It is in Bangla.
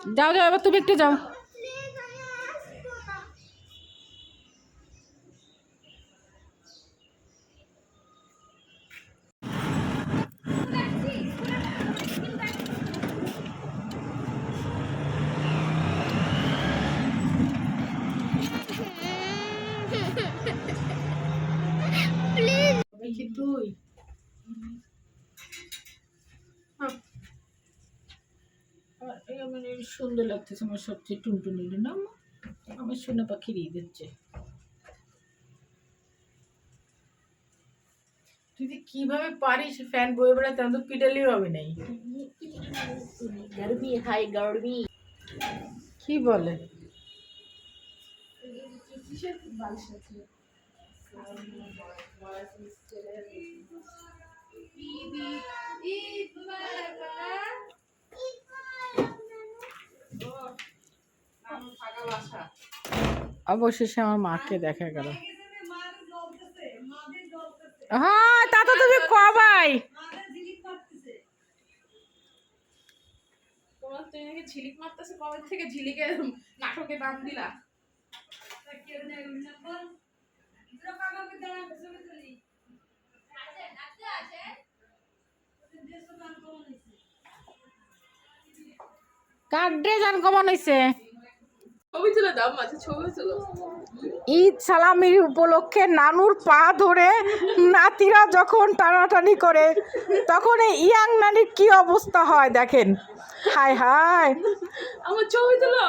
যাও যাও এবার তুমি একটু যাও। তুই আমার এই সুন্দর লাগতেছে আমার সবচেয়ে টুনটুনির নাম আমার সোনা পাখির ঈদ হচ্ছে। তুই যে কীভাবে পারিস ফ্যান বয়ে বেড়াতে আমি তো পিটালেও হবে নাই। গরমি হাই গরমি। কি বলে? অবশেষে আমার মাকে দেখা গেল। হ্যাঁ তা তো তুমি কবাই। ঝিলিক মারতেছে কবে থেকে ঝিলিকে নাটকে নাম দিলা? কার ড্রেস আনকমন হয়েছে ছবি তুলে দাও মাঝে ছবি তুলো ঈদ সালামির উপলক্ষে নানুর পা ধরে নাতিরা যখন টানাটানি করে তখন এই ইয়াং নানির কি অবস্থা হয় দেখেন। হায় হায়। আমার ছবি তুলো